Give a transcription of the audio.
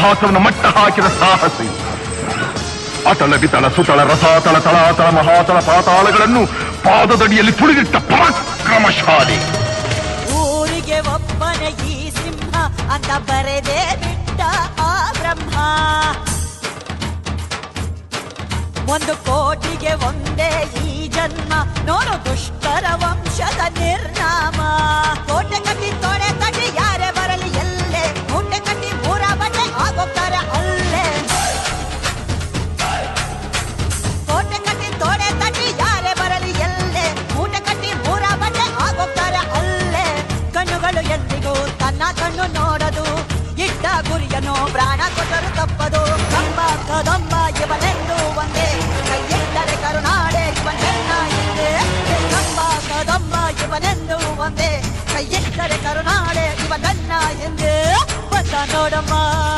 ಅಟ್ಟಹಾಸವನ್ನು ಮಟ್ಟ ಹಾಕಿದ ಸಾಹಸಿ. ಅಟಲ ಬಿತಳ ಸುತಳ ರಸಾತಳ ತಳಾತಳ ಮಹಾತಳ ಪಾತಾಳಗಳನ್ನು ಪಾದದಡಿಯಲ್ಲಿ ತುಳಿದಿಟ್ಟ ಪರಾಕ್ರಮಶಾಲಿ. ಊರಿಗೆ ಒಬ್ಬನ ಈ ಸಿಂಹ ಅಂತ ಬರೆದೇ ಬಿಟ್ಟ ಆ ಬ್ರಹ್ಮ. ಒಂದು ಕೋಟಿಗೆ ಒಂದೇ ಈ ಜನ್ಮ, ನೋಡು ದುಷ್ಟರ ವಂಶದ ನಿರ್ನಾಮ ಎಂದಿಗೂ ತನ್ನ ಕಣ್ಣು ನೋಡದು ಇಟ್ಟ ಗುರಿಯನ್ನು ಪ್ರಾಣ ಕೊಟ್ಟರು ತಪ್ಪದು ಕಂಬ ಕದಂಬ ಇವನೆಂದು ಒಂದೇ ಕೈ ಎತ್ತರೆ ಕರುನಾಡೆ ಇವನೆನ್ನ ಹಿಂದೆ ಕಂಬ ಕದಂಬ ಇವನೆಂದು ಒಂದೇ ಕೈ ಎತ್ತರೆ ಕರುನಾಡೆ ಇವನನ್ನ ಹಿಂದೆ ಬಂದ ನೋಡಮ್ಮ